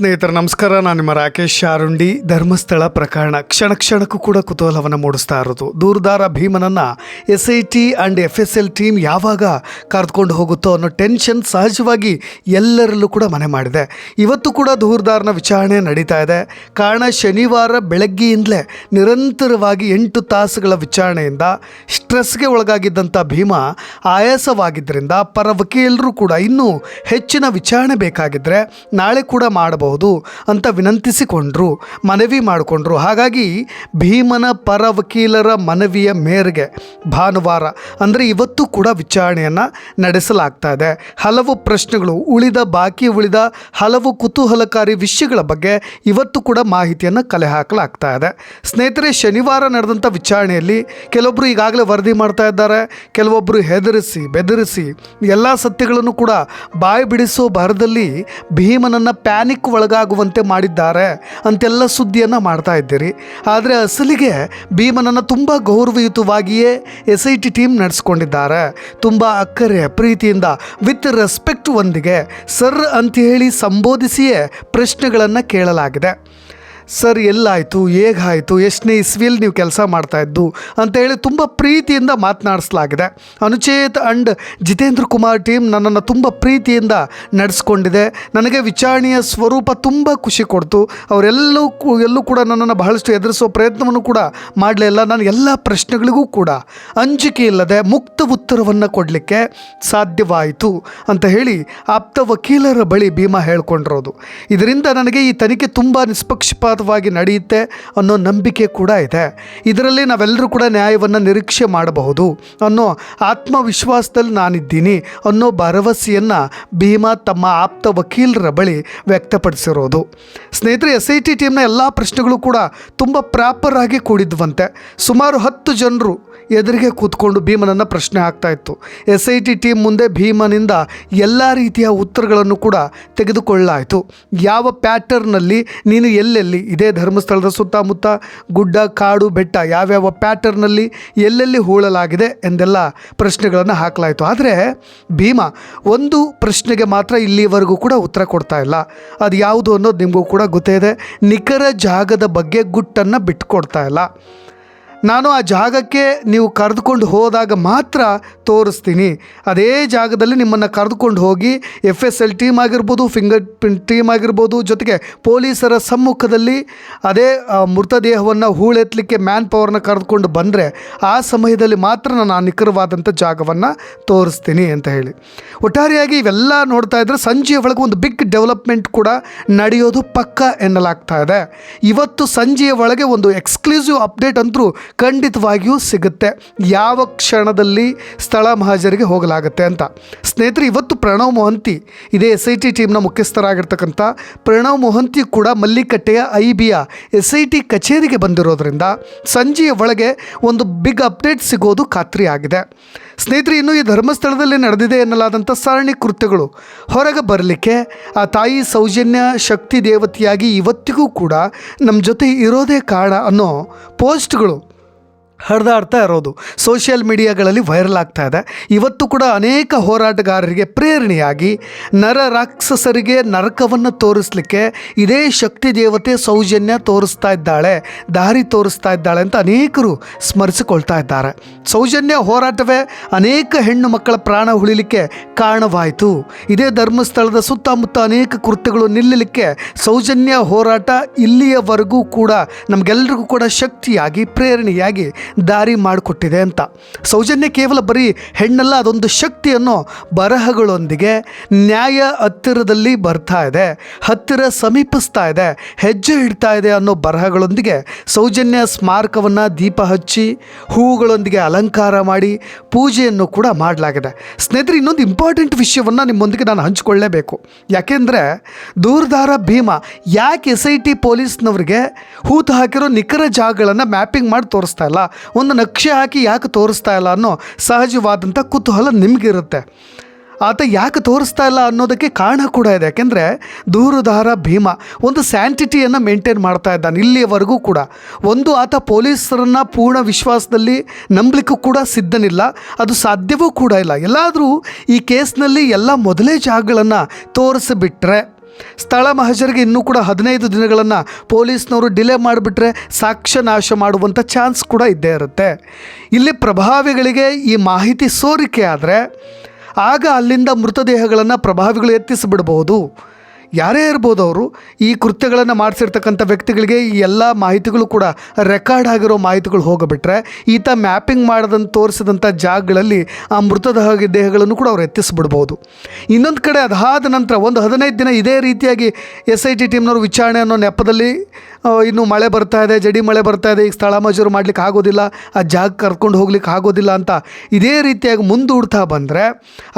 ಸ್ನೇಹಿತರೆ, ನಮಸ್ಕಾರ. ನಾನು ನಿಮ್ಮ ರಾಕೇಶ್ ಶಾರುಂಡಿ. ಧರ್ಮಸ್ಥಳ ಪ್ರಕರಣ ಕ್ಷಣ ಕ್ಷಣಕ್ಕೂ ಕೂಡ ಕುತೂಹಲವನ್ನು ಮೂಡಿಸ್ತಾ ಇರೋದು. ದೂರದಾರ ಭೀಮನನ್ನ S I T and F S L team ಯಾವಾಗ ಕರೆದುಕೊಂಡು ಹೋಗುತ್ತೋ ಅನ್ನೋ ಟೆನ್ಷನ್ ಸಹಜವಾಗಿ ಎಲ್ಲರಲ್ಲೂ ಕೂಡ ಮನೆ ಮಾಡಿದೆ. ಇವತ್ತು ಕೂಡ ದೂರದಾರನ ವಿಚಾರಣೆ ನಡೀತಾ ಇದೆ. ಕಾರಣ ಶನಿವಾರ ಬೆಳಗ್ಗೆಯಿಂದಲೇ ನಿರಂತರವಾಗಿ ಎಂಟು ತಾಸುಗಳ ವಿಚಾರಣೆಯಿಂದ ಸ್ಟ್ರೆಸ್ಗೆ ಒಳಗಾಗಿದ್ದಂಥ ಭೀಮ ಆಯಾಸವಾಗಿದ್ದರಿಂದ ಪರ ವಕೀಲರು ಕೂಡ ಇನ್ನೂ ಹೆಚ್ಚಿನ ವಿಚಾರಣೆ ಬೇಕಾಗಿದ್ದರೆ ನಾಳೆ ಕೂಡ ಮಾಡಬಹುದು. ಅಂತ ವಿನಂತಿಸಿಕೊಂಡ್ರು, ಮನವಿ ಮಾಡಿಕೊಂಡ್ರು. ಹಾಗಾಗಿ ಭೀಮನ ಪರ ವಕೀಲರ ಮನವಿಯ ಮೇರೆಗೆ ಭಾನುವಾರ, ಅಂದರೆ ಇವತ್ತು ಕೂಡ ವಿಚಾರಣೆಯನ್ನು ನಡೆಸಲಾಗ್ತಾ ಇದೆ. ಹಲವು ಪ್ರಶ್ನೆಗಳು ಉಳಿದ, ಬಾಕಿ ಉಳಿದ ಹಲವು ಕುತೂಹಲಕಾರಿ ವಿಷಯಗಳ ಬಗ್ಗೆ ಇವತ್ತು ಕೂಡ ಮಾಹಿತಿಯನ್ನು ಕಲೆ ಹಾಕಲಾಗ್ತಾ ಇದೆ. ಸ್ನೇಹಿತರೆ, ಶನಿವಾರ ನಡೆದಂಥ ವಿಚಾರಣೆಯಲ್ಲಿ ಕೆಲವೊಬ್ಬರು ಈಗಾಗಲೇ ವರದಿ ಮಾಡ್ತಾ ಇದ್ದಾರೆ ಕೆಲವೊಬ್ಬರು ಹೆದರಿಸಿ, ಬೆದರಿಸಿ, ಎಲ್ಲ ಸತ್ಯಗಳನ್ನು ಕೂಡ ಬಾಯಿ ಬಿಡಿಸೋ ಭರದಲ್ಲಿ ಭೀಮನನ್ನು ಪ್ಯಾನಿಕ್ ಒಳಗಾಗುವಂತೆ ಮಾಡಿದ್ದಾರೆ ಅಂತೆಲ್ಲ ಸುದ್ದಿಯನ್ನು ಮಾಡ್ತಾ ಇದ್ದೀರಿ. ಆದರೆ ಅಸಲಿಗೆ ಭೀಮನನ್ನು ತುಂಬ ಗೌರವಯುತವಾಗಿಯೇ ಎಸ್ ಐ ಟಿ ಟೀಮ್ ನಡೆಸ್ಕೊಂಡಿದ್ದಾರೆ. ತುಂಬ ಅಕ್ಕರೆ, ಪ್ರೀತಿಯಿಂದ, ವಿತ್ ರೆಸ್ಪೆಕ್ಟ್ ಒಂದಿಗೆ, ಸರ್ ಅಂತ ಹೇಳಿ ಸಂಬೋಧಿಸಿಯೇ ಪ್ರಶ್ನೆಗಳನ್ನು ಕೇಳಲಾಗಿದೆ. ಸರ್, ಎಲ್ಲಾಯಿತು? ಹೇಗಾಯಿತು? ಎಷ್ಟನೇ ಇಸ್ವಿಯಲ್ಲಿ ನೀವು ಕೆಲಸ ಮಾಡ್ತಾ ಇದ್ದು? ಅಂತ ಹೇಳಿ ತುಂಬ ಪ್ರೀತಿಯಿಂದ ಮಾತನಾಡಿಸಲಾಗಿದೆ. ಅನುಚೇತ್ ಅಂಡ್ ಜಿತೇಂದ್ರ ಕುಮಾರ್ ಟೀಮ್ ನನ್ನನ್ನು ತುಂಬ ಪ್ರೀತಿಯಿಂದ ನಡೆಸ್ಕೊಂಡಿದೆ. ನನಗೆ ವಿಚಾರಣೆಯ ಸ್ವರೂಪ ತುಂಬ ಖುಷಿ ಕೊಡ್ತು. ಅವರೆಲ್ಲೂ ಎಲ್ಲೂ ಕೂಡ ನನ್ನನ್ನು ಬಹಳಷ್ಟು ಎದುರಿಸೋ ಪ್ರಯತ್ನವನ್ನು ಕೂಡ ಮಾಡಲಿಲ್ಲ ನಾನು ಎಲ್ಲ ಪ್ರಶ್ನೆಗಳಿಗೂ ಕೂಡ ಅಂಜಿಕೆ ಇಲ್ಲದೆ ಮುಕ್ತ ಉತ್ತರವನ್ನು ಕೊಡಲಿಕ್ಕೆ ಸಾಧ್ಯವಾಯಿತು ಅಂತ ಹೇಳಿ ಆಪ್ತ ವಕೀಲರ ಬಳಿ ಭೀಮಾ ಹೇಳ್ಕೊಂಡಿರೋದು. ಇದರಿಂದ ನನಗೆ ಈ ತನಿಖೆ ತುಂಬ ನಿಷ್ಪಕ್ಷಪಾತವಾಗಿ ನಡೆಯುತ್ತೆ ಅನ್ನೋ ನಂಬಿಕೆ ಕೂಡ ಇದೆ. ಇದರಲ್ಲಿ ನಾವೆಲ್ಲರೂ ಕೂಡ ನ್ಯಾಯವನ್ನು ನಿರೀಕ್ಷೆ ಮಾಡಬಹುದು. ಅನ್ನೋ ಆತ್ಮವಿಶ್ವಾಸದಲ್ಲಿ ನಾನಿದ್ದೀನಿ ಅನ್ನೋ ಭರವಸೆಯನ್ನು ಭೀಮಾ ತಮ್ಮ ಆಪ್ತ ವಕೀಲರ ಬಳಿ ವ್ಯಕ್ತಪಡಿಸಿರೋದು. ಸ್ನೇಹಿತರೆ ಎಸ್ ಐ ಟಿ ಟೀಮ್ನ ಎಲ್ಲ ಪ್ರಶ್ನೆಗಳು ಕೂಡ ತುಂಬ ಪ್ರಾಪರ್ ಆಗಿ ಕೂಡಿದ್ವಂತೆ. ಸುಮಾರು ಹತ್ತು ಜನರು ಎದುರಿಗೆ ಕೂತ್ಕೊಂಡು ಭೀಮನನ್ನು ಪ್ರಶ್ನೆ ಆಗ್ತಾ ಇತ್ತು. ಎಸ್ ಐ ಟಿ ಟೀಮ್ ಮುಂದೆ ಭೀಮನಿಂದ ಎಲ್ಲ ರೀತಿಯ ಉತ್ತರಗಳನ್ನು ಕೂಡ ತೆಗೆದುಕೊಳ್ಳಲಾಯಿತು. ಯಾವ ಪ್ಯಾಟರ್ನಲ್ಲಿ ನೀನು ಎಲ್ಲೆಲ್ಲಿ, ಇದೇ ಧರ್ಮಸ್ಥಳದ ಸುತ್ತಮುತ್ತ, ಗುಡ್ಡ, ಕಾಡು, ಬೆಟ್ಟ, ಯಾವ್ಯಾವ ಪ್ಯಾಟರ್ನಲ್ಲಿ ಎಲ್ಲೆಲ್ಲಿ ಹೂಳಲಾಗಿದೆ ಎಂದೆಲ್ಲ ಪ್ರಶ್ನೆಗಳನ್ನು ಹಾಕಲಾಯಿತು. ಆದರೆ ಭೀಮ ಒಂದು ಪ್ರಶ್ನೆಗೆ ಮಾತ್ರ ಇಲ್ಲಿವರೆಗೂ ಕೂಡ ಉತ್ತರ ಕೊಡ್ತಾ ಇಲ್ಲ. ಅದು ಯಾವುದು ಅನ್ನೋದು ನಿಮಗೂ ಕೂಡ ಗೊತ್ತೇ ಇದೆ. ನಿಖರ ಜಾಗದ ಬಗ್ಗೆ ಗುಟ್ಟನ್ನು ಬಿಟ್ಟುಕೊಡ್ತಾ ಇಲ್ಲ. ನಾನು ಆ ಜಾಗಕ್ಕೆ ನೀವು ಕರೆದುಕೊಂಡು ಹೋದಾಗ ಮಾತ್ರ ತೋರಿಸ್ತೀನಿ. ಅದೇ ಜಾಗದಲ್ಲಿ ನಿಮ್ಮನ್ನು ಕರೆದುಕೊಂಡು ಹೋಗಿ ಎಫ್ ಎಸ್ ಎಲ್ ಟೀಮ್ ಆಗಿರ್ಬೋದು ಫಿಂಗರ್ ಪ್ರಿಂಟ್ ಟೀಮ್ ಆಗಿರ್ಬೋದು, ಜೊತೆಗೆ ಪೊಲೀಸರ ಸಮ್ಮುಖದಲ್ಲಿ ಅದೇ ಮೃತದೇಹವನ್ನು ಹೂಳೆತ್ತಲಿಕ್ಕೆ ಮ್ಯಾನ್ ಪವರ್ನ ಕರೆದುಕೊಂಡು ಬಂದರೆ ಆ ಸಮಯದಲ್ಲಿ ಮಾತ್ರ ನಾನು ಆ ನಿಖರವಾದಂಥ ಜಾಗವನ್ನು ತೋರಿಸ್ತೀನಿ ಅಂತ ಹೇಳಿ. ಒಟ್ಟಾರೆಯಾಗಿ ಇವೆಲ್ಲ ನೋಡ್ತಾ ಇದ್ದರೆ ಸಂಜೆಯ ಒಳಗೆ ಒಂದು ಬಿಗ್ ಡೆವಲಪ್ಮೆಂಟ್ ಕೂಡ ನಡೆಯೋದು ಪಕ್ಕ ಎನ್ನಲಾಗ್ತಾ ಇದೆ. ಇವತ್ತು ಸಂಜೆಯ ಒಳಗೆ ಒಂದು ಎಕ್ಸ್ಕ್ಲೂಸಿವ್ ಅಪ್ಡೇಟ್ ಅಂತೂ ಖಂಡಿತವಾಗಿಯೂ ಸಿಗುತ್ತೆ. ಯಾವ ಕ್ಷಣದಲ್ಲಿ ಸ್ಥಳ ಮಹಾಜರಿಗೆ ಹೋಗಲಾಗುತ್ತೆ ಅಂತ. ಸ್ನೇಹಿತರೆ, ಇವತ್ತು ಪ್ರಣವ್ ಮೊಹಂತಿ, ಇದೇ ಎಸ್ ಐ ಟಿ ಟೀಮ್ನ ಮುಖ್ಯಸ್ಥರಾಗಿರ್ತಕ್ಕಂಥ ಪ್ರಣವ್ ಮೊಹಂತಿ ಕೂಡ ಮಲ್ಲಿಕಟ್ಟೆಯ ಐ ಬಿಯ ಎಸ್ ಐ ಟಿ ಕಚೇರಿಗೆ ಬಂದಿರೋದ್ರಿಂದ ಸಂಜೆಯ ಒಳಗೆ ಒಂದು ಬಿಗ್ ಅಪ್ಡೇಟ್ ಸಿಗೋದು ಖಾತ್ರಿ ಆಗಿದೆ. ಸ್ನೇಹಿತರೆ, ಇನ್ನು ಈ ಧರ್ಮಸ್ಥಳದಲ್ಲಿ ನಡೆದಿದೆ ಎನ್ನಲಾದಂಥ ಸರಣಿ ಕೃತ್ಯಗಳು ಹೊರಗೆ ಬರಲಿಕ್ಕೆ ಆ ತಾಯಿ ಸೌಜನ್ಯ ಶಕ್ತಿ ದೇವತೆಯಾಗಿ ಇವತ್ತಿಗೂ ಕೂಡ ನಮ್ಮ ಜೊತೆ ಇರೋದೇ ಕಾರಣ ಅನ್ನೋ ಪೋಸ್ಟ್ಗಳು ಹರಿದಾಡ್ತಾ ಇರೋದು. ಸೋಷಿಯಲ್ ಮೀಡಿಯಾಗಳಲ್ಲಿ ವೈರಲ್ ಆಗ್ತಾ ಇದೆ. ಇವತ್ತು ಕೂಡ ಅನೇಕ ಹೋರಾಟಗಾರರಿಗೆ ಪ್ರೇರಣೆಯಾಗಿ ನರ ರಾಕ್ಷಸರಿಗೆ ನರಕವನ್ನು ತೋರಿಸ್ಲಿಕ್ಕೆ ಇದೇ ಶಕ್ತಿ ದೇವತೆ ಸೌಜನ್ಯ ತೋರಿಸ್ತಾ ಇದ್ದಾಳೆ, ದಾರಿ ತೋರಿಸ್ತಾ ಇದ್ದಾಳೆ ಅಂತ ಅನೇಕರು ಸ್ಮರಿಸಿಕೊಳ್ತಾ ಇದ್ದಾರೆ. ಸೌಜನ್ಯ ಹೋರಾಟವೇ ಅನೇಕ ಹೆಣ್ಣು ಮಕ್ಕಳ ಪ್ರಾಣ ಉಳಿಲಿಕ್ಕೆ ಕಾರಣವಾಯಿತು. ಇದೇ ಧರ್ಮಸ್ಥಳದ ಸುತ್ತಮುತ್ತ ಅನೇಕ ಕೃತ್ಯಗಳು ನಿಲ್ಲಲಿಕ್ಕೆ ಸೌಜನ್ಯ ಹೋರಾಟ ಇಲ್ಲಿಯವರೆಗೂ ಕೂಡ ನಮಗೆಲ್ಲರಿಗೂ ಕೂಡ ಶಕ್ತಿಯಾಗಿ, ಪ್ರೇರಣೆಯಾಗಿ ದಾರಿ ಮಾಡಿಕೊಟ್ಟಿದೆ ಅಂತ. ಸೌಜನ್ಯ ಕೇವಲ ಬರೀ ಹೆಣ್ಣಲ್ಲ, ಅದೊಂದು ಶಕ್ತಿಯನ್ನು ಬರಹಗಳೊಂದಿಗೆ ನ್ಯಾಯ ಹತ್ತಿರದಲ್ಲಿ ಬರ್ತಾ ಇದೆ, ಹತ್ತಿರ ಸಮೀಪಿಸ್ತಾ ಇದೆ, ಹೆಜ್ಜೆ ಇಡ್ತಾ ಇದೆ ಅನ್ನೋ ಬರಹಗಳೊಂದಿಗೆ ಸೌಜನ್ಯ ಸ್ಮಾರಕವನ್ನು ದೀಪ ಹಚ್ಚಿ, ಹೂವುಗಳೊಂದಿಗೆ ಅಲಂಕಾರ ಮಾಡಿ ಪೂಜೆಯನ್ನು ಕೂಡ ಮಾಡಲಾಗಿದೆ. ಸ್ನೇಹಿತರೆ, ಇನ್ನೊಂದು ಇಂಪಾರ್ಟೆಂಟ್ ವಿಷಯವನ್ನು ನಿಮ್ಮೊಂದಿಗೆ ನಾನು ಹಂಚಿಕೊಳ್ಳೇಬೇಕು. ಯಾಕೆಂದರೆ ದೂರದಾರ ಭೀಮ ಯಾಕೆ ಎಸ್ ಐ ಟಿ ಪೊಲೀಸ್ನವ್ರಿಗೆ ಹೂತು ಹಾಕಿರೋ ನಿಖರ ಜಾಗಗಳನ್ನು ಮ್ಯಾಪಿಂಗ್ ಮಾಡಿ ತೋರಿಸ್ತಾ ಇಲ್ಲ? ಒಂದು ನಕ್ಷೆ ಹಾಕಿ ಯಾಕೆ ತೋರಿಸ್ತಾ ಇಲ್ಲ ಅನ್ನೋ ಸಹಜವಾದಂಥ ಕುತೂಹಲ ನಿಮಗಿರುತ್ತೆ. ಆತ ಯಾಕೆ ತೋರಿಸ್ತಾ ಇಲ್ಲ ಅನ್ನೋದಕ್ಕೆ ಕಾರಣ ಕೂಡ ಇದೆ. ಯಾಕೆಂದರೆ ದೂರುದಾರ ಭೀಮ ಒಂದು ಸ್ಯಾಂಟಿಟಿಯನ್ನು ಮೇಂಟೈನ್ ಮಾಡ್ತಾ ಇದ್ದಾನೆ, ಇಲ್ಲಿಯವರೆಗೂ ಕೂಡ. ಒಂದು ಆತ ಪೊಲೀಸರನ್ನು ಪೂರ್ಣ ವಿಶ್ವಾಸದಲ್ಲಿ ನಂಬಲಿಕ್ಕೂ ಕೂಡ ಸಿದ್ಧನಿಲ್ಲ. ಅದು ಸಾಧ್ಯವೂ ಕೂಡ ಇಲ್ಲ. ಎಲ್ಲಾದರೂ ಈ ಕೇಸ್ನಲ್ಲಿ ಎಲ್ಲ ಮೊದಲೇ ಜಾಗಗಳನ್ನು ತೋರಿಸಿಬಿಟ್ರೆ ಸ್ಥಳ ಮಹಜರಿಗೆ ಇನ್ನೂ ಕೂಡ ಹದಿನೈದು ದಿನಗಳನ್ನು ಪೊಲೀಸ್ನವರು ಡಿಲೇ ಮಾಡಿಬಿಟ್ರೆ ಸಾಕ್ಷ್ಯ ನಾಶ ಮಾಡುವಂಥ ಚಾನ್ಸ್ ಕೂಡ ಇದ್ದೇ ಇರುತ್ತೆ. ಇಲ್ಲಿ ಪ್ರಭಾವಿಗಳಿಗೆ ಈ ಮಾಹಿತಿ ಸೋರಿಕೆ ಆದರೆ ಆಗ ಅಲ್ಲಿಂದ ಮೃತದೇಹಗಳನ್ನು ಪ್ರಭಾವಿಗಳು ಎತ್ತಿಸಿಬಿಡಬಹುದು. ಯಾರೇ ಇರ್ಬೋದು ಅವರು ಈ ಕೃತ್ಯಗಳನ್ನು ಮಾಡಿಸಿರ್ತಕ್ಕಂಥ ವ್ಯಕ್ತಿಗಳಿಗೆ ಈ ಎಲ್ಲ ಮಾಹಿತಿಗಳು ಕೂಡ ರೆಕಾರ್ಡ್ ಆಗಿರೋ ಮಾಹಿತಿಗಳು ಹೋಗಿಬಿಟ್ರೆ ಈತ ಮ್ಯಾಪಿಂಗ್ ಮಾಡದಂತ ತೋರಿಸಿದಂಥ ಜಾಗಗಳಲ್ಲಿ ಆ ಮೃತದೇಹ ದೇಹಗಳನ್ನು ಕೂಡ ಅವ್ರು ಎತ್ತಿಸ್ಬಿಡ್ಬೋದು. ಇನ್ನೊಂದು ಕಡೆ ಅದಾದ ನಂತರ ಒಂದು ಹದಿನೈದು ದಿನ ಇದೇ ರೀತಿಯಾಗಿ ಎಸ್ ಐ ಟಿ ಟೀಮ್ನವರು ವಿಚಾರಣೆ ಅನ್ನೋ ನೆಪದಲ್ಲಿ ಇನ್ನು ಮಳೆ ಬರ್ತಾ ಇದೆ, ಜಡಿ ಮಳೆ ಬರ್ತಾ ಇದೆ, ಈಗ ಸ್ಥಳ ಮಜೂರು ಮಾಡ್ಲಿಕ್ಕೆ ಆಗೋದಿಲ್ಲ, ಆ ಜಾಗ ಕರ್ಕೊಂಡು ಹೋಗ್ಲಿಕ್ಕೆ ಆಗೋದಿಲ್ಲ ಅಂತ ಇದೇ ರೀತಿಯಾಗಿ ಮುಂದೂಡ್ತಾ ಬಂದರೆ,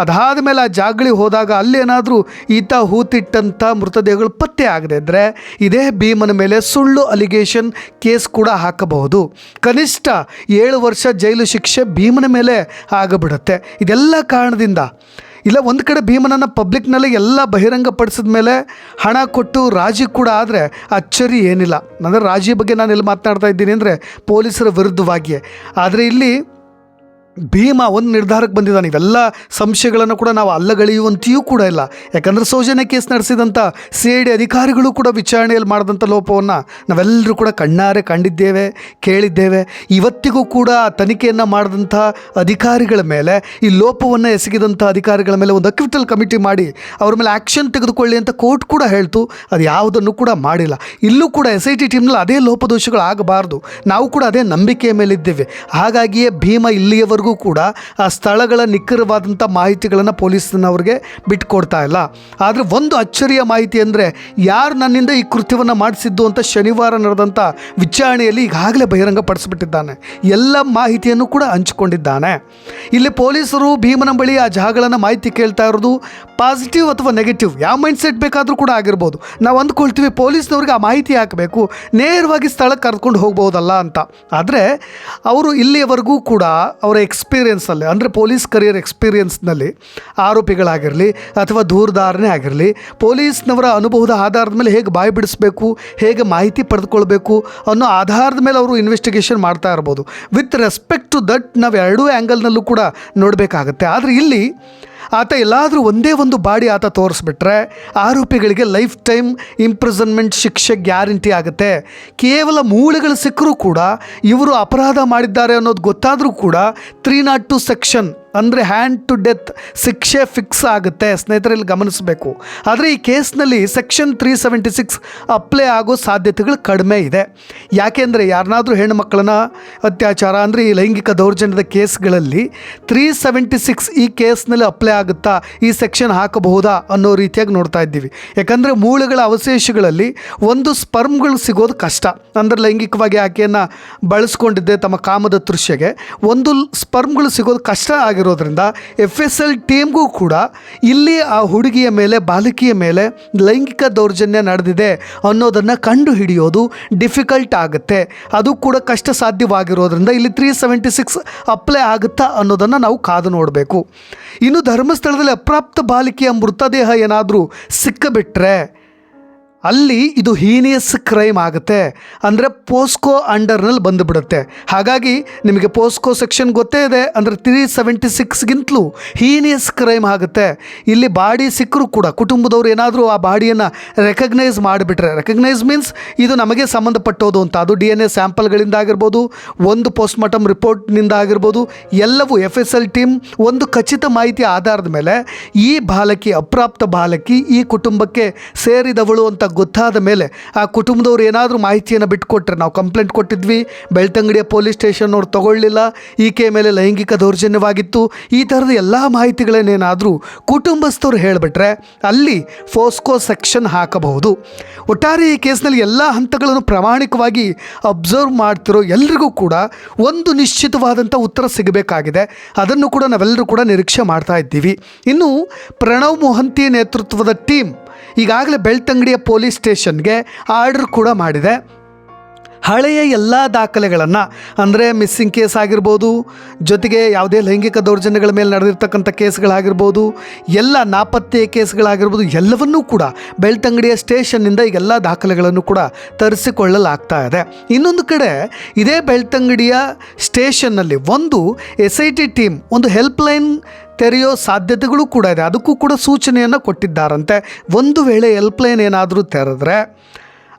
ಅದಾದ ಮೇಲೆ ಆ ಜಾಗಗಳಿಗೆ ಹೋದಾಗ ಅಲ್ಲೇನಾದರೂ ಈತ ಹೂತಿಟ್ಟಂಥ ಮೃತದೇಹಗಳು ಪತ್ತೆ ಆಗದೆ ಇದ್ದರೆ ಇದೇ ಭೀಮನ ಮೇಲೆ ಸುಳ್ಳು ಅಲಿಗೇಷನ್ ಕೇಸ್ ಕೂಡ ಹಾಕಬಹುದು. ಕನಿಷ್ಠ ಏಳು ವರ್ಷ ಜೈಲು ಶಿಕ್ಷೆ ಭೀಮನ ಮೇಲೆ ಆಗಬಿಡುತ್ತೆ. ಇದೆಲ್ಲ ಕಾರಣದಿಂದ ಇಲ್ಲ, ಒಂದು ಕಡೆ ಭೀಮನನ್ನು ಪಬ್ಲಿಕ್ನಲ್ಲಿ ಎಲ್ಲ ಬಹಿರಂಗಪಡಿಸಿದ ಮೇಲೆ ಹಣ ಕೊಟ್ಟು ರಾಜಿ ಕೂಡ ಆದರೆ ಅಚ್ಚರಿ ಏನಿಲ್ಲ. ಅಂದರೆ ರಾಜಿ ಬಗ್ಗೆ ನಾನು ಎಲ್ಲಿ ಮಾತನಾಡ್ತಾ ಇದ್ದೀನಿ ಅಂದರೆ ಪೊಲೀಸರ ವಿರುದ್ಧವಾಗಿಯೇ. ಆದರೆ ಇಲ್ಲಿ ಭೀಮ ಒಂದು ನಿರ್ಧಾರಕ್ಕೆ ಬಂದಿದ್ದಾನೆ ಇವೆಲ್ಲ ಸಂಶಯಗಳನ್ನು ಕೂಡ ನಾವು ಅಲ್ಲಗಳೆಯುವಂತೆಯೂ ಕೂಡ ಇಲ್ಲ. ಯಾಕಂದರೆ ಸೌಜನ್ಯ ಕೇಸ್ ನಡೆಸಿದಂಥ ಸಿ ಐ ಡಿ ಅಧಿಕಾರಿಗಳು ಕೂಡ ವಿಚಾರಣೆಯಲ್ಲಿ ಮಾಡಿದಂಥ ಲೋಪವನ್ನು ನಾವೆಲ್ಲರೂ ಕೂಡ ಕಣ್ಣಾರೆ ಕಂಡಿದ್ದೇವೆ, ಕೇಳಿದ್ದೇವೆ. ಇವತ್ತಿಗೂ ಕೂಡ ತನಿಖೆಯನ್ನು ಮಾಡಿದಂಥ ಅಧಿಕಾರಿಗಳ ಮೇಲೆ, ಈ ಲೋಪವನ್ನು ಎಸಗಿದಂಥ ಅಧಿಕಾರಿಗಳ ಮೇಲೆ ಒಂದು ಅಕ್ವಿಟಲ್ ಕಮಿಟಿ ಮಾಡಿ ಅವ್ರ ಮೇಲೆ ಆ್ಯಕ್ಷನ್ ತೆಗೆದುಕೊಳ್ಳಿ ಅಂತ ಕೋರ್ಟ್ ಕೂಡ ಹೇಳ್ತು. ಅದು ಯಾವುದನ್ನು ಕೂಡ ಮಾಡಿಲ್ಲ. ಇಲ್ಲೂ ಕೂಡ ಎಸ್ ಐ ಟಿ ಟೀಮ್ನಲ್ಲಿ ಅದೇ ಲೋಪದೋಷಗಳು ಆಗಬಾರ್ದು ನಾವು ಕೂಡ ಅದೇ ನಂಬಿಕೆಯ ಮೇಲಿದ್ದೇವೆ. ಹಾಗಾಗಿಯೇ ಭೀಮ ಇಲ್ಲಿಯವರೆಗೂ ಕೂಡ ಆ ಸ್ಥಳಗಳ ನಿಖರವಾದಂಥ ಮಾಹಿತಿಗಳನ್ನು ಪೊಲೀಸ್ನವ್ರಿಗೆ ಬಿಟ್ಕೊಡ್ತಾ ಇಲ್ಲ. ಆದರೆ ಒಂದು ಅಚ್ಚರಿಯ ಮಾಹಿತಿ ಅಂದರೆ ಯಾರು ನನ್ನಿಂದ ಈ ಕೃತ್ಯವನ್ನು ಮಾಡಿಸಿದ್ದು ಅಂತ ಶನಿವಾರ ನಡೆದಂಥ ವಿಚಾರಣೆಯಲ್ಲಿ ಈಗಾಗಲೇ ಬಹಿರಂಗಪಡಿಸಿಬಿಟ್ಟಿದ್ದಾನೆ. ಎಲ್ಲ ಮಾಹಿತಿಯನ್ನು ಕೂಡ ಹಂಚಿಕೊಂಡಿದ್ದಾನೆ. ಇಲ್ಲಿ ಪೊಲೀಸರು ಭೀಮನ ಬಳಿ ಆ ಜಾಗಗಳನ್ನು ಮಾಹಿತಿ ಕೇಳ್ತಾ ಇರೋದು ಪಾಸಿಟಿವ್ ಅಥವಾ ನೆಗೆಟಿವ್ ಯಾವ ಮೈಂಡ್ ಸೆಟ್ ಬೇಕಾದರೂ ಕೂಡ ಆಗಿರ್ಬೋದು. ನಾವು ಅಂದ್ಕೊಳ್ತೀವಿ ಪೊಲೀಸ್ನವ್ರಿಗೆ ಆ ಮಾಹಿತಿ ಹಾಕಬೇಕು, ನೇರವಾಗಿ ಸ್ಥಳಕ್ಕೆ ಕರ್ಕೊಂಡು ಹೋಗ್ಬೋದಲ್ಲ ಅಂತ. ಆದರೆ ಅವರು ಇಲ್ಲಿಯವರೆಗೂ ಕೂಡ ಅವರ ಎಕ್ಸ್ಪೀರಿಯನ್ಸಲ್ಲಿ ಅಂದರೆ ಪೊಲೀಸ್ ಕರಿಯರ್ ಎಕ್ಸ್ಪೀರಿಯನ್ಸ್ನಲ್ಲಿ ಆರೋಪಿಗಳಾಗಿರಲಿ ಅಥವಾ ದೂರದಾರನೇ ಆಗಿರಲಿ ಪೊಲೀಸ್ನವರ ಅನುಭವದ ಆಧಾರದ ಮೇಲೆ ಹೇಗೆ ಬಾಯಿ ಬಿಡಿಸ್ಬೇಕು, ಹೇಗೆ ಮಾಹಿತಿ ಪಡೆದುಕೊಳ್ಬೇಕು ಅನ್ನೋ ಆಧಾರದ ಮೇಲೆ ಅವರು ಇನ್ವೆಸ್ಟಿಗೇಷನ್ ಮಾಡ್ತಾ ಇರ್ಬೋದು. ವಿತ್ ರೆಸ್ಪೆಕ್ಟ್ ಟು ದಟ್ ನಾವು ಎರಡೂ ಆ್ಯಂಗಲ್ನಲ್ಲೂ ಕೂಡ ನೋಡಬೇಕಾಗತ್ತೆ. ಆದರೆ ಇಲ್ಲಿ ಆತ ಎಲ್ಲಾದರೂ ಒಂದೇ ಒಂದು ಬಾಡಿ ಆತ ತೋರಿಸ್ಬಿಟ್ರೆ ಆರೋಪಿಗಳಿಗೆ ಲೈಫ್ ಟೈಮ್ ಇಂಪ್ರಿಸನ್ಮೆಂಟ್ ಶಿಕ್ಷೆ ಗ್ಯಾರಂಟಿ ಆಗುತ್ತೆ. ಕೇವಲ ಮೂಳೆಗಳು ಸಿಕ್ಕರೂ ಕೂಡ ಇವರು ಅಪರಾಧ ಮಾಡಿದ್ದಾರೆ ಅನ್ನೋದು ಗೊತ್ತಾದರೂ ಕೂಡ ತ್ರೀ ನಾಟ್ ಟು ಸೆಕ್ಷನ್ ಅಂದರೆ ಹ್ಯಾಂಡ್ ಟು ಡೆತ್ ಶಿಕ್ಷೆ ಫಿಕ್ಸ್ ಆಗುತ್ತೆ. ಸ್ನೇಹಿತರೆ, ಇಲ್ಲಿ ಗಮನಿಸಬೇಕು. ಆದರೆ ಈ ಕೇಸ್ನಲ್ಲಿ section three seventy six apply ಆಗೋ ಸಾಧ್ಯತೆಗಳು ಕಡಿಮೆ ಇದೆ. ಯಾಕೆಂದರೆ ಯಾರನ್ನಾದರೂ ಹೆಣ್ಣು ಮಕ್ಕಳನ್ನ ಅತ್ಯಾಚಾರ ಅಂದರೆ ಈ ಲೈಂಗಿಕ ದೌರ್ಜನ್ಯದ ಕೇಸ್ಗಳಲ್ಲಿ ತ್ರೀ ಸೆವೆಂಟಿ ಸಿಕ್ಸ್ ಈ ಕೇಸ್ನಲ್ಲಿ ಅಪ್ಲೈ ಆಗುತ್ತಾ ಈ ಸೆಕ್ಷನ್ ಹಾಕಬಹುದಾ ಅನ್ನೋ ರೀತಿಯಾಗಿ ನೋಡ್ತಾ ಇದ್ದೀವಿ. ಯಾಕಂದರೆ ಮೂಳೆಗಳ ಅವಶೇಷಗಳಲ್ಲಿ ಒಂದು ಸ್ಪರ್ಮ್ಗಳು ಸಿಗೋದು ಕಷ್ಟ. ಅಂದರೆ ಲೈಂಗಿಕವಾಗಿ ಆಕೆಯನ್ನು ಬಳಸ್ಕೊಂಡಿದ್ದೆ ತಮ್ಮ ಕಾಮದ ತೃಷ್ಯಗೆ ಒಂದು ಸ್ಪರ್ಮ್ಗಳು ಸಿಗೋದು ಕಷ್ಟ ಆಗಿರೋದ್ರಿಂದ ಎಫ್ ಎಸ್ ಎಲ್ ಟೀಮ್ಗೂ ಕೂಡ ಇಲ್ಲಿ ಆ ಹುಡುಗಿಯ ಮೇಲೆ, ಬಾಲಕಿಯ ಮೇಲೆ ಲೈಂಗಿಕ ದೌರ್ಜನ್ಯ ನಡೆದಿದೆ ಅನ್ನೋದನ್ನು ಕಂಡು ಹಿಡಿಯೋದು ಡಿಫಿಕಲ್ಟ್ ಆಗುತ್ತೆ. ಅದು ಕೂಡ ಕಷ್ಟ ಸಾಧ್ಯವಾಗಿರೋದ್ರಿಂದ ಇಲ್ಲಿ ತ್ರೀ ಸೆವೆಂಟಿ ಸಿಕ್ಸ್ ಅಪ್ಲೈ ಆಗುತ್ತಾ ಅನ್ನೋದನ್ನು ನಾವು ಕಾದು ನೋಡಬೇಕು. ಇನ್ನು ಧರ್ಮಸ್ಥಳದಲ್ಲಿ ಅಪ್ರಾಪ್ತ ಬಾಲಿಕೆಯ ಮೃತದೇಹ ಏನಾದರೂ ಸಿಕ್ಕಬಿಟ್ರೆ ಅಲ್ಲಿ ಇದು ಹೀನಿಯಸ್ ಕ್ರೈಮ್ ಆಗುತ್ತೆ. ಅಂದರೆ ಪೋಸ್ಕೋ ಅಂಡರ್ನಲ್ಲಿ ಬಂದುಬಿಡುತ್ತೆ. ಹಾಗಾಗಿ ನಿಮಗೆ ಪೋಸ್ಕೋ ಸೆಕ್ಷನ್ ಗೊತ್ತೇ ಇದೆ. ಅಂದರೆ ತ್ರೀ ಸೆವೆಂಟಿ ಸಿಕ್ಸ್ಗಿಂತಲೂ ಹೀನಿಯಸ್ ಕ್ರೈಮ್ ಆಗುತ್ತೆ. ಇಲ್ಲಿ ಬಾಡಿ ಸಿಕ್ಕರೂ ಕೂಡ, ಕುಟುಂಬದವ್ರು ಏನಾದರೂ ಆ ಬಾಡಿಯನ್ನು ರೆಕಗ್ನೈಸ್ ಮಾಡಿಬಿಟ್ರೆ, ರೆಕಗ್ನೈಸ್ ಮೀನ್ಸ್ ಇದು ನಮಗೆ ಸಂಬಂಧಪಟ್ಟೋದು ಅಂತ. ಅದು ಡಿ ಎನ್ ಎ ಸ್ಯಾಂಪಲ್ಗಳಿಂದ ಆಗಿರ್ಬೋದು, ಒಂದು ಪೋಸ್ಟ್ಮಾರ್ಟಮ್ ರಿಪೋರ್ಟ್ನಿಂದ ಆಗಿರ್ಬೋದು, ಎಲ್ಲವೂ ಎಫ್ ಎಸ್ ಎಲ್ ಟೀಮ್ ಒಂದು ಖಚಿತ ಮಾಹಿತಿ ಆಧಾರದ ಮೇಲೆ ಈ ಬಾಲಕಿ, ಅಪ್ರಾಪ್ತ ಬಾಲಕಿ ಈ ಕುಟುಂಬಕ್ಕೆ ಸೇರಿದವಳು ಅಂತ ಗೊತ್ತಾದ ಮೇಲೆ ಆ ಕುಟುಂಬದವ್ರು ಏನಾದರೂ ಮಾಹಿತಿಯನ್ನು ಬಿಟ್ಟುಕೊಟ್ರೆ ನಾವು ಕಂಪ್ಲೇಂಟ್ ಕೊಟ್ಟಿದ್ವಿ, ಬೆಳ್ತಂಗಡಿಯ ಪೊಲೀಸ್ ಸ್ಟೇಷನ್ ಅವ್ರು ತಗೊಳ್ಳಿಲ್ಲ, ಈಕೆ ಮೇಲೆ ಲೈಂಗಿಕ ದೌರ್ಜನ್ಯವಾಗಿತ್ತು, ಈ ಥರದ ಎಲ್ಲ ಮಾಹಿತಿಗಳನ್ನೇನಾದರೂ ಕುಟುಂಬಸ್ಥರು ಹೇಳಿಬಿಟ್ರೆ ಅಲ್ಲಿ ಫೋಸ್ಕೋ ಸೆಕ್ಷನ್ ಹಾಕಬಹುದು. ಒಟ್ಟಾರೆ ಈ ಕೇಸ್ನಲ್ಲಿ ಎಲ್ಲ ಹಂತಗಳನ್ನು ಪ್ರಾಮಾಣಿಕವಾಗಿ ಅಬ್ಸರ್ವ್ ಮಾಡ್ತಿರೋ ಎಲ್ರಿಗೂ ಕೂಡ ಒಂದು ನಿಶ್ಚಿತವಾದಂಥ ಉತ್ತರ ಸಿಗಬೇಕಾಗಿದೆ. ಅದನ್ನು ಕೂಡ ನಾವೆಲ್ಲರೂ ಕೂಡ ನಿರೀಕ್ಷೆ ಮಾಡ್ತಾ ಇದ್ದೀವಿ. ಇನ್ನು ಪ್ರಣವ್ ಮೊಹಂತಿ ನೇತೃತ್ವದ ಟೀಮ್ ಈಗಾಗಲೇ ಬೆಳ್ತಂಗಡಿಯ ಪೊಲೀಸ್ ಸ್ಟೇಷನ್ಗೆ ಆರ್ಡರ್ ಕೂಡ ಮಾಡಿದೆ. ಹಳೆಯ ಎಲ್ಲ ದಾಖಲೆಗಳನ್ನು, ಅಂದರೆ ಮಿಸ್ಸಿಂಗ್ ಕೇಸ್ ಆಗಿರ್ಬೋದು, ಜೊತೆಗೆ ಯಾವುದೇ ಲೈಂಗಿಕ ದೌರ್ಜನ್ಯಗಳ ಮೇಲೆ ನಡೆದಿರ್ತಕ್ಕಂಥ ಕೇಸ್ಗಳಾಗಿರ್ಬೋದು, ಎಲ್ಲ ನಾಪತ್ತೆ ಕೇಸ್ಗಳಾಗಿರ್ಬೋದು, ಎಲ್ಲವನ್ನೂ ಕೂಡ ಬೆಳ್ತಂಗಡಿಯ ಸ್ಟೇಷನ್ನಿಂದ ಈಗೆಲ್ಲ ದಾಖಲೆಗಳನ್ನು ಕೂಡ ತರಿಸಿಕೊಳ್ಳಲಾಗ್ತಾ ಇದೆ. ಇನ್ನೊಂದು ಕಡೆ, ಇದೇ ಬೆಳ್ತಂಗಡಿಯ ಸ್ಟೇಷನ್ನಲ್ಲಿ ಒಂದು ಎಸ್ ಐ ಟಿ ಟೀಮ್, ಒಂದು ಹೆಲ್ಪ್ಲೈನ್ ತೆರೆಯೋ ಸಾಧ್ಯತೆಗಳು ಕೂಡ ಇದೆ. ಅದಕ್ಕೂ ಕೂಡ ಸೂಚನೆಯನ್ನು ಕೊಟ್ಟಿದ್ದಾರಂತೆ. ಒಂದು ವೇಳೆ ಹೆಲ್ಪ್ಲೈನ್ ಏನಾದರೂ ತೆರೆದ್ರೆ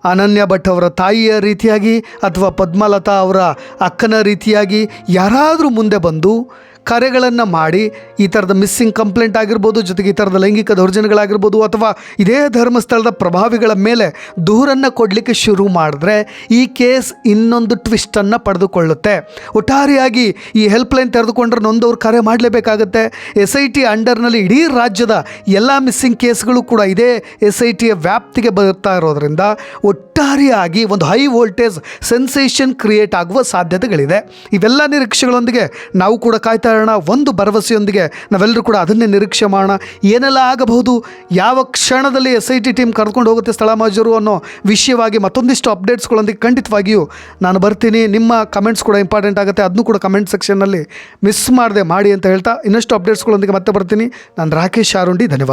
ಅನನ್ಯ ಭಟ್ ಅವರ ತಾಯಿಯ ರೀತಿಯಾಗಿ ಅಥವಾ ಪದ್ಮಲತಾ ಅವರ ಅಕ್ಕನ ರೀತಿಯಾಗಿ ಯಾರಾದರೂ ಮುಂದೆ ಬಂದು ಕರೆಗಳನ್ನು ಮಾಡಿ ಈ ಥರದ ಮಿಸ್ಸಿಂಗ್ ಕಂಪ್ಲೇಂಟ್ ಆಗಿರ್ಬೋದು, ಜೊತೆಗೆ ಈ ಥರದ ಲೈಂಗಿಕ ದೌರ್ಜನ್ಯಗಳಾಗಿರ್ಬೋದು ಅಥವಾ ಇದೇ ಧರ್ಮಸ್ಥಳದ ಪ್ರಭಾವಿಗಳ ಮೇಲೆ ದೂರನ್ನು ಕೊಡಲಿಕ್ಕೆ ಶುರು ಮಾಡಿದ್ರೆ ಈ ಕೇಸ್ ಇನ್ನೊಂದು ಟ್ವಿಸ್ಟನ್ನು ಪಡೆದುಕೊಳ್ಳುತ್ತೆ. ಒಟ್ಟಾರೆಯಾಗಿ ಈ ಹೆಲ್ಪ್ಲೈನ್ ತೆರೆದುಕೊಂಡ್ರೆ ನೊಂದವ್ರು ಕರೆ ಮಾಡಲೇಬೇಕಾಗುತ್ತೆ. ಎಸ್ ಐ ಟಿ ಅಂಡರ್ನಲ್ಲಿ ಇಡೀ ರಾಜ್ಯದ ಎಲ್ಲ ಮಿಸ್ಸಿಂಗ್ ಕೇಸ್ಗಳು ಕೂಡ ಇದೇ ಎಸ್ ಐ ಟಿಯ ವ್ಯಾಪ್ತಿಗೆ ಬರ್ತಾ ಇರೋದ್ರಿಂದ ಒಟ್ಟಾರೆಯಾಗಿ ಒಂದು ಹೈ ವೋಲ್ಟೇಜ್ ಸೆನ್ಸೇಷನ್ ಕ್ರಿಯೇಟ್ ಆಗುವ ಸಾಧ್ಯತೆಗಳಿದೆ. ಇವೆಲ್ಲ ನಿರೀಕ್ಷೆಗಳೊಂದಿಗೆ ನಾವು ಕೂಡ ಕಾಯ್ತಾ ಇರೋಣ ಒಂದು ಭರವಸೆಯೊಂದಿಗೆ ನಾವೆಲ್ಲರೂ ಕೂಡ ಅದನ್ನೇ ನಿರೀಕ್ಷೆ ಮಾಡೋಣ. ಏನೆಲ್ಲ ಆಗಬಹುದು? ಯಾವ ಕ್ಷಣದಲ್ಲಿ ಎಸ್ ಐ ಟಿ ಟೀಮ್ ಕರ್ಕೊಂಡು ಹೋಗುತ್ತೆ ಸ್ಥಳ ಮಾಜರು ಅನ್ನೋ ವಿಷಯವಾಗಿ ಮತ್ತೊಂದಿಷ್ಟು ಅಪ್ಡೇಟ್ಸ್ಗಳೊಂದಿಗೆ ಖಂಡಿತವಾಗಿಯೂ ನಾನು ಬರ್ತೀನಿ. ನಿಮ್ಮ ಕಮೆಂಟ್ಸ್ ಕೂಡ ಇಂಪಾರ್ಟೆಂಟ್ ಆಗುತ್ತೆ. ಅದನ್ನು ಕೂಡ ಕಮೆಂಟ್ ಸೆಕ್ಷನ್ನಲ್ಲಿ ಮಿಸ್ ಮಾಡದೆ ಮಾಡಿ ಅಂತ ಹೇಳ್ತಾ ಇನ್ನಷ್ಟು ಅಪ್ಡೇಟ್ಸ್ಗಳೊಂದಿಗೆ ಮತ್ತೆ ಬರ್ತೀನಿ. ನಾನು ರಾಕೇಶ್ ಆರುಂಡಿ, ಧನ್ಯವಾದ.